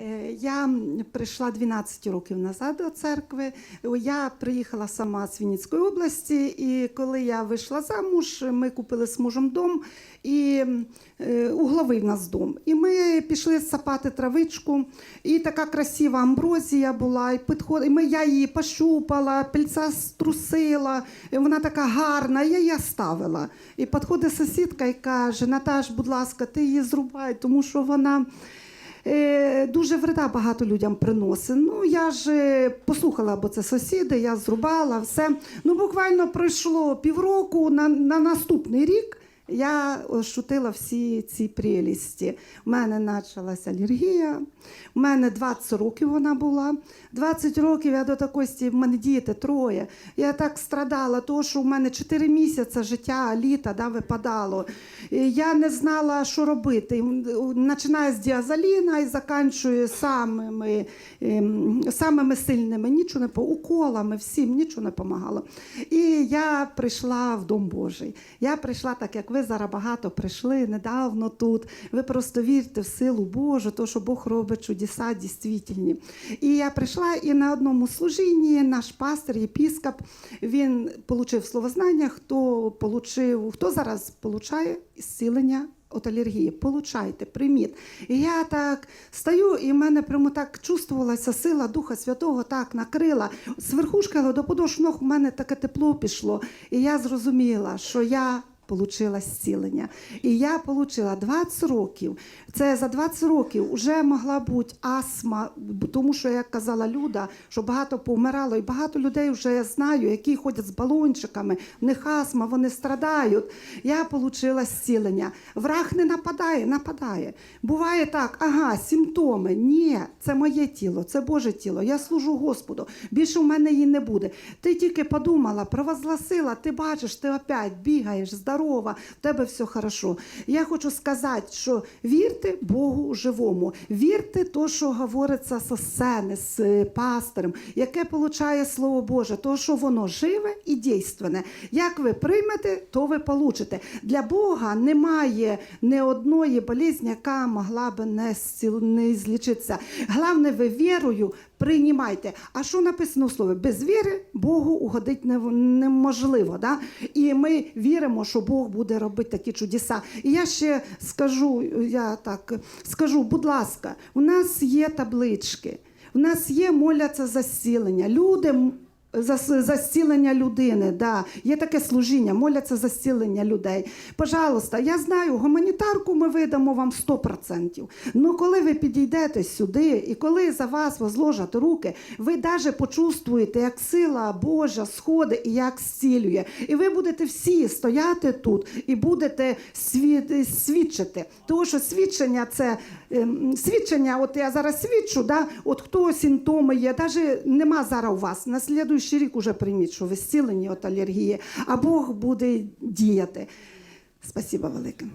Е, Я прийшла 12 років назад до церкви. Я приїхала сама з Вінницької області, і коли я вийшла замуж, ми купили з мужем дом, і е, угловий в нас дом. І ми пішли сапати травичку, і така красива амброзія була. І підход... і ми, я її пощупала, пільця струсила, і вона така гарна, я її ставила. І підходить сусідка і каже: Наташ, будь ласка, ти її зрубай, тому що вона. Е, Дуже вреда багато людям приносить. Ну я ж е, послухала, бо це сусіди, я зрубала все. Ну буквально пройшло півроку на, на наступний рік. Я шутила всі ці прелісті. У мене почалася алергія. У мене 20 років вона була. 20 років я до такості, в мене діти троє. Я так страдала, тому що у мене 4 місяці життя, літа да, випадало. Я не знала, що робити. Починаю з діазоліна і заканчую самими, ем, самими сильними, нічого не по уколами, всім нічого не допомагало. І я прийшла в Дом Божий. Я прийшла так, як ви зараз багато прийшли недавно тут. Ви просто вірте в силу Божу, то, що Бог робить чудеса дійсні. І я прийшла і на одному служінні наш пастор, єпіскоп, він отримав словознання, хто получив, хто зараз получає зцілення от алергії. Получайте, прийміть. І я так стою, і в мене прямо так чувствувалася сила Духа Святого, так накрила. З верхушки до подошв ног в мене таке тепло пішло. І я зрозуміла, що я Получила зцілення. І я отримала 20 років. Це за 20 років вже могла бути астма, тому що, як казала Люда, що багато повмирало, і багато людей вже я знаю, які ходять з балончиками, в них астма, вони страдають. Я отримала зцілення. Враг не нападає, нападає. Буває так, ага, симптоми. Ні, це моє тіло, це Боже тіло. Я служу Господу. Більше в мене її не буде. Ти тільки подумала, провозгласила, ти бачиш, ти опять бігаєш, здорова, в тебе все хорошо. Я хочу сказати, що вірте Богу живому, вірте то, що говориться з сцени, з пастором, яке получає Слово Боже, то, що воно живе і дійственне. Як ви приймете, то ви получите. Для Бога немає ні одної болізні, яка могла би не, не злічитися. Головне, ви вірою приймайте. А що написано в слові? Без віри Богу угодити неможливо. Да? І ми віримо, що буде робити такі чудеса. І я ще скажу, я так скажу, будь ласка, у нас є таблички, у нас є моляться засілення. Люди. За, зцілення людини, да. є таке служіння, моляться за зцілення людей. Пожалуйста, я знаю, гуманітарку ми видамо вам 100%. Ну коли ви підійдете сюди і коли за вас возложать руки, ви навіть почувствуєте, як сила Божа сходить і як зцілює. І ви будете всі стояти тут і будете свідчити. Тому що свідчення це ем, свідчення, от я зараз свідчу, да, от хто симптоми є, навіть нема зараз у вас. На слідуючий рік уже прийміть, що ви зцілені алергії, а Бог буде діяти. Спасибо велике.